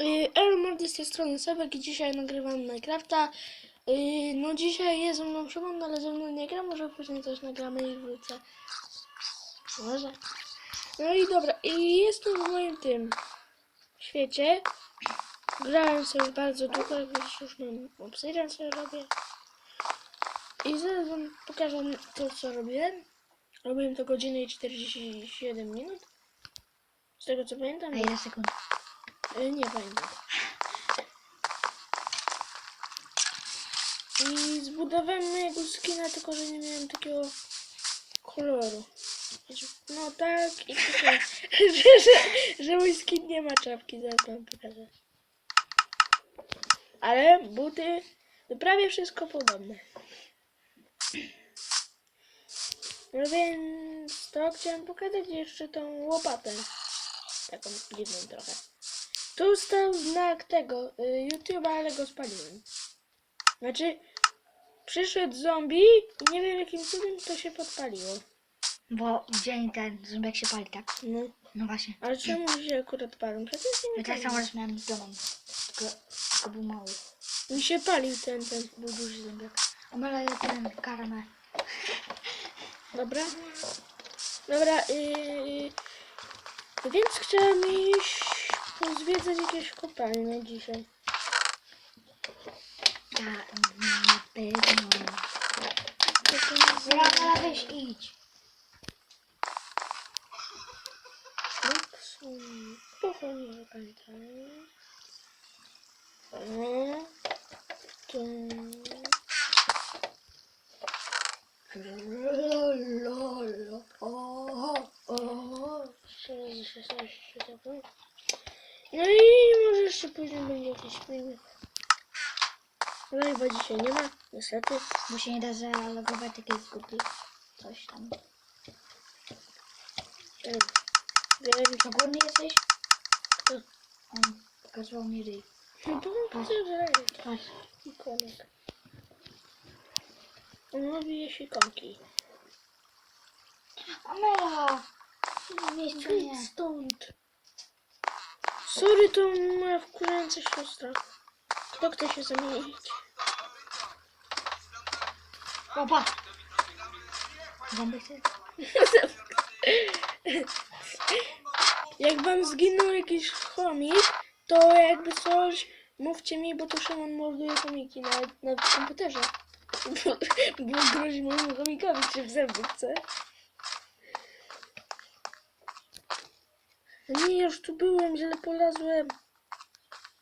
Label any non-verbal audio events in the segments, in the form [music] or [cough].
Y, Elmord z tej strony Sebek i dzisiaj nagrywam Minecrafta. Y, No dzisiaj jest ze mną Szymon, ale ze mną nie gra, może później coś nagramy i wrócę. Może. No i dobra, i jestem w moim tym świecie. Grałem sobie bardzo długo, widzisz, już mam obsydian sobie robię. I zaraz wam pokażę to, co robiłem. Robiłem to godzinę i 47 minut. Z tego co pamiętam. A ile sekund? Y, Nie pamiętam. I zbudowałem mojego skina, tylko że nie miałem takiego koloru. No tak, i tylko, [laughs] że, że, że mój skin nie ma czapki, zaraz wam pokażę. Ale buty, to prawie wszystko podobne. No więc to chciałem pokazać jeszcze tą łopatę. Taką dziwną trochę. Tu stał znak tego y, YouTube'a, ale go spaliłem. Znaczy, przyszedł zombie i nie wiem jakim cudem to się podpaliło. Bo dzień ten zębek się pali, tak? No, No właśnie. ale czemu się akurat palą? Przecież się Ja nie tak pali. samo raz miałem z domem. Tylko, tylko był mały. Mi się palił ten, ten. Był duży zębek. A mele ten karamel. [laughs] Dobra. Dobra, yy, więc chciałem iść pozwiedzać jakieś kopalnie dzisiaj. Ja na pewno. Dobra, mele weź idź. Ups, pochłonę pamiętam. O, to... Lolo. O, o. No i może jeszcze później będzie jakiś film. Live'a dzisiaj nie ma, niestety. Bo się nie da zalogować takiej zgubi. Coś tam. Wiem. Na górny jesteś? Kto? On pokazywał mi ryj. No to widzę, że Patrz. ikonek. On robi ikonki. Amela! Miejsce stąd. Sorry, to moja wkurzająca siostra. Kto chce się zamienić? Opa! Zęby chce? [laughs] Jak wam zginął jakiś chomik, to jakby coś, mówcie mi, bo to Szymon morduje chomiki na, na komputerze. [laughs] Bo, bo grozi mojemu chomikowi, czy w zęby chce. Nie, już tu byłem, źle polazłem.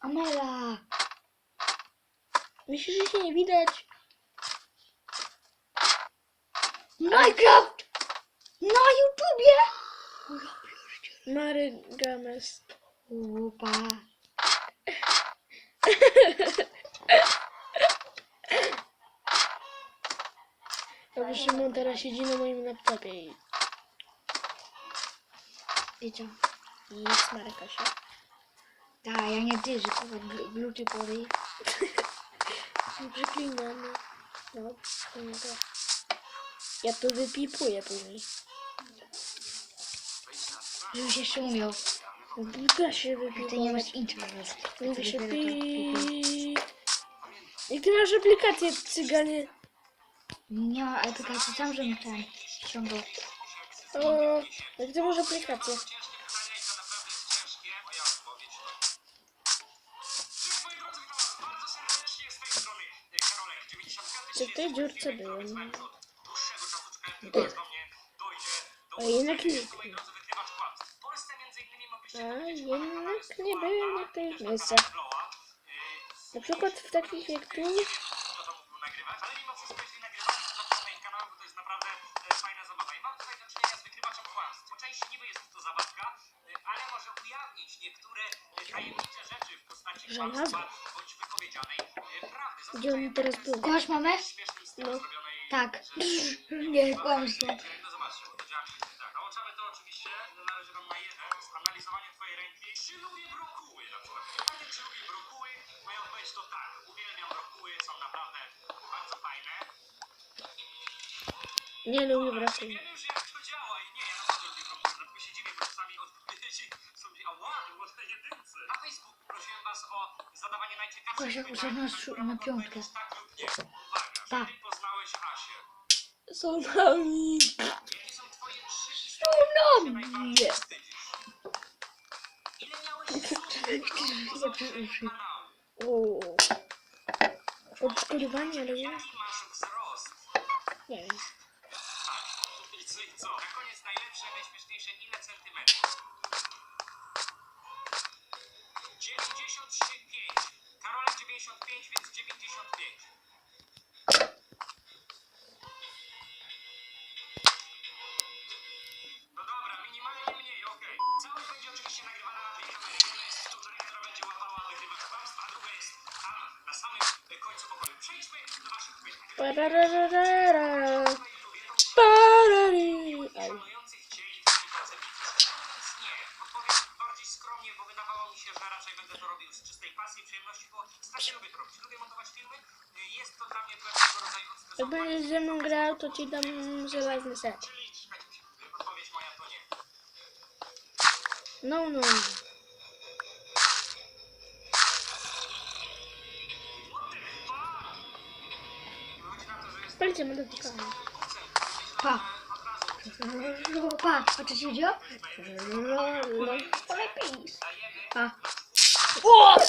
Amela! Myślisz, że się nie widać? Minecraft! Na YouTubie! Mary Games. Upa. Dobrze, Szymon teraz siedzi na moim laptopie i? I smarka się. Tak, ja nie ty, że kurwa gl- gluty [laughs] pory. Przeklinam. No, to. Ja to wypipuję później. Żebyś jeszcze umiał. Da się Ty nie wypipować. masz internet. Mówi się pipuj. pi. Jak ty masz aplikację, cyganie? Nie ma aplikacji, sam żebym ten ściągał. O, jak ty masz aplikację? Czy w tej dziurce byłem? A jednak nie. A jednak nie byłem na tych miejscach. Na przykład w takich jak tu. Żelazo. Gdzie oni teraz były? Kochasz mamę? No. Tak. Nie, kłamstwo. No zobaczcie, powiedziałem tak. Twoje trzy historie, których się nami. najbardziej wstydzisz? Ile miałeś subskryptorów Zaprzeczę. kanału? O. Odkrywanie, ale nie. Nie wiem. Mnie pewnego rodzaju Jak będziesz ze mną grał, to ci dam żelazny set. Nie. No, no. Na to, że jest Spalicie modyfikowany. Pa. Pa, a co się? No, no. To lepiej. Pa. O! [laughs]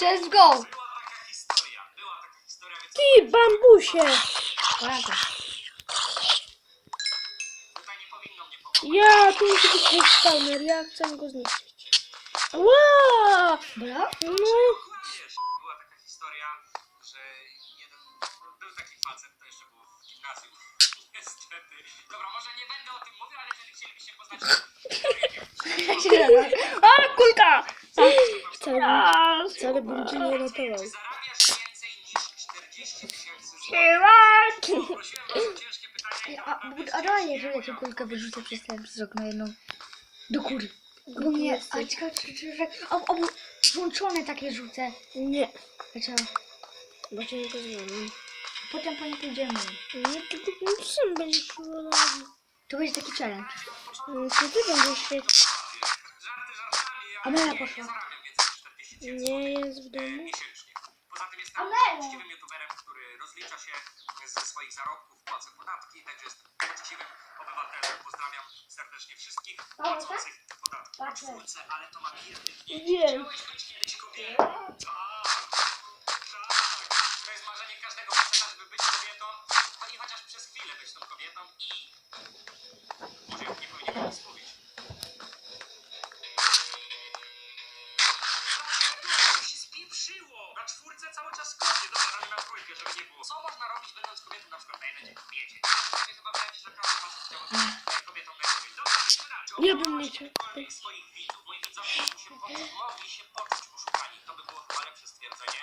Let's go! Ty, bambusie! Ładnie. Ja, tu musi być spawner, ja chcę go zniszczyć. Ła! Bra? No. Była taka historia, że jeden, no, był taki facet, to jeszcze było w gimnazjum, niestety. Dobra, może nie będę o tym mówił, ale jeżeli chcielibyście poznać A, kulka! Wcale, A, wcale bym cię nie ratował. czy zarabiasz więcej niż 40 tysięcy? Siłaki! Prosiłem was o ciężkie pytania A, a realnie, że ja tę kulkę wyrzucę przez ten przez okno jedną. Do góry. Bo mnie, a jesteś. ciekawe, czy, czy, że ob, ob, włączone takie rzucę. Nie, Dlaczego? bo cię nie pozwalam. Potem po nie pójdziemy. Nie, ty ty no, sam będziesz szalony. To będzie taki challenge. No, To ty będziesz się... Amela nie, poszła. nie zarabiam więcej niż 40 tysięcy Nie jest w domu. miesięcznie. Poza tym jestem Amela! uczciwym youtuberem, który rozlicza się ze swoich zarobków, płacę podatki, także jestem uczciwym obywatelem. Pozdrawiam serdecznie wszystkich płacących podatki. Na czwórce, ale to ma Wiem. Chciałeś być kiedyś kobietą? Ja bym nie chciał. swoich widzów? Moi widzowie się poczuć, mogli się poczuć oszukani. To by było chyba lepsze stwierdzenie.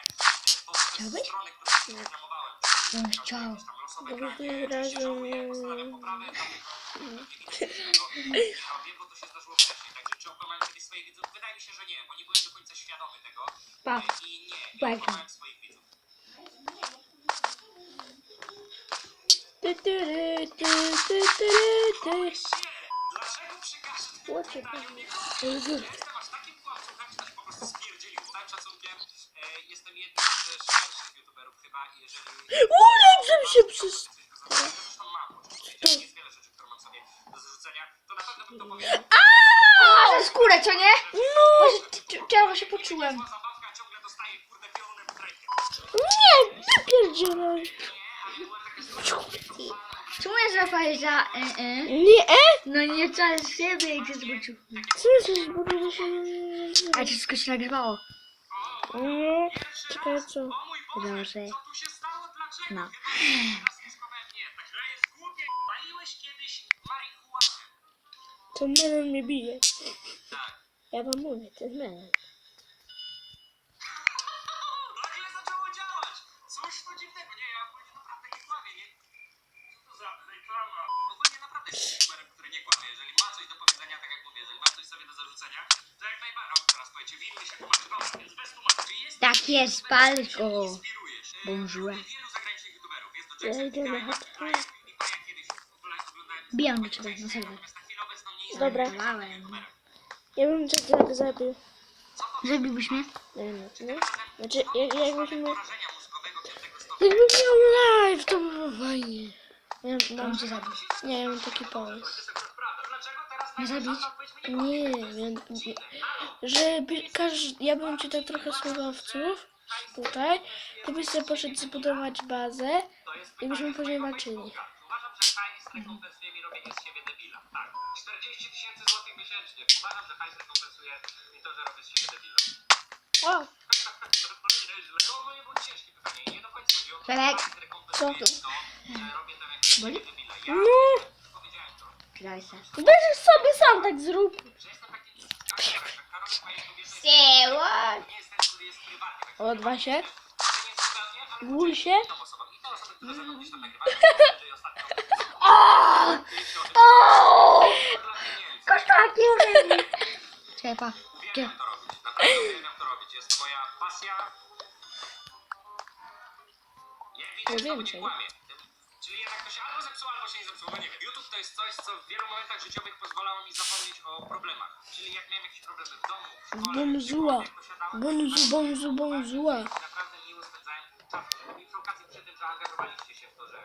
Bo Chciałbyś? strony, które ci reklamowałem, bym chciał. jakieś tam losowe Bo granie, byśmy czy się razem- żałuje, jak postanawiam poprawę, to pewnie nie robię, bo to się zdarzyło wcześniej. Także czy okłamałem kiedyś swoich widzów? Wydaje mi się, że nie, bo nie byłem do końca świadomy tego. Pa. I nie, nie Bajka. okłamałem swoich widzów. Ty, ty, ty, ty, ty, ry, ty. Się! Kłamczuchem, że to się po prostu spierdzieliło. Z całym szacunkiem, e, jestem jednym z szerszych youtuberów chyba, jeżeli... Uleczam się przez... Zresztą mam, oczywiście. Jest wiele rzeczy, które mam sobie do zarzucenia. To na pewno bym to powiedział. A, że skórę, co nie? No! Może c- c- ciało się poczułem. Nie, wypierdzielaj. Czemu jest Rafael za y, y? Nie? No nie czas siebie, jak się zobaczył. Co jesteś, bo to się... A wszystko się nagrywało. No, czekaj, co? O mój Boże, Dobrze. co tu się stało? Dlaczego? No. Jest? To melon mnie bije. Tak. Ja wam mówię, to jest melon. Tak jak mówię, jeżeli ma coś sobie do zarzucenia, to jak najbardziej. O, teraz powiecie, winny się tłumaczy, dobra, więc bez tłumaczy. Jest Tak jest, pal go. Bonjour. lubię Wielu zagranicznych youtuberów. Jest to Ja idę na chatkę. Bijam do ciebie na serwer. Dobra. Żartowałem. Ja bym cię tak zabił. Zabiłbyś mnie? Nie wiem, czy nie? Znaczy, jak, jakbyśmy... Jakbym miał live, to by było fajnie. Ja To mam, zabił. nie, ja mam taki pomysł. To Nie zabić? Nie, ja, nie, żeby każdy, ja bym ci dał trochę słowowców tutaj, ty byś sobie poszedł zbudować bazę i byśmy później walczyli. Uważam, że hajs rekompensuje mi robienie z siebie. Tak. 40 tysięcy złotych miesięcznie. Uważam, że mi to, że robię z siebie debila. O, o Felek. Co? debila. Ja no, będziesz sobie sam tak zrób. Tak Odwa się, gól się. inną osobą. I te osoby, które pasja. Jak No widzę, znowu więcej. nie kłamie. Czyli jednak to się albo zepsuło, albo się nie zepsuło. No nie wiem. YouTube to jest coś, co w wielu momentach życiowych pozwalało mi zapomnieć o problemach. Czyli jak miałem jakieś problemy w domu, w szkole, posiadałem, bonzu, bonzu, bonzua. Naprawdę miło spędzałem czas. I przy okazji przy tym zaangażowaliście się w to, że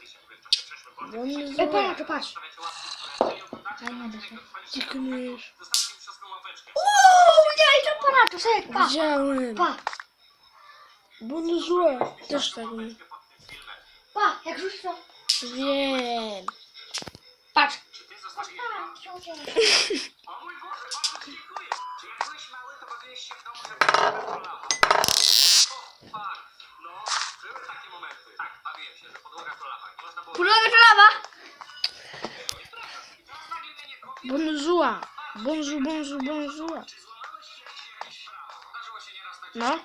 pisaliście w czasie przeszłym. Bo Bonzu. Ej, patrz, patrz. Stawiacie łapki, które jeżeli oglądacie, Fajnie to doszło. Uuu, to ponad, czekaj, pa. Widziałem. Pa, Bonzua. Też tak filmem. pa, jak rzucisz to. Wiem. Patrz. Zostawiłeś Pa, O mój Boże, bardzo dziękuję. Czy jak byłeś mały, to bawiłeś się w domu, że podłoga kolała? O, fuck. No, były takie momenty. Tak, bawiłem się, że podłoga można było... To lawa. I teraz nagle mnie nie kopie. Bonzua. Się nieraz tak, że No. na.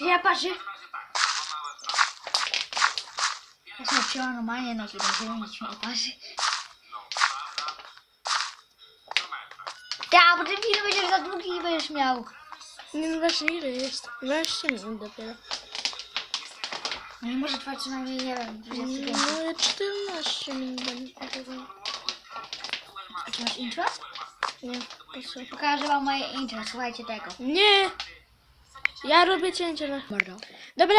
Ja patrzę. Ja wzięłam normalnie do ziemi, nic mi parzy. Ja, bo ten film będziesz za długi i będziesz miał. Nie no właśnie ile jest? 12 minut dopiero. No i może trwać co najmniej, nie wiem, 25. No ja 14 minut będzie. A czy masz intro? Nie? Pokażę wam moje intro, słuchajcie tego. Nie! Ja robię cięcie na... Dobra,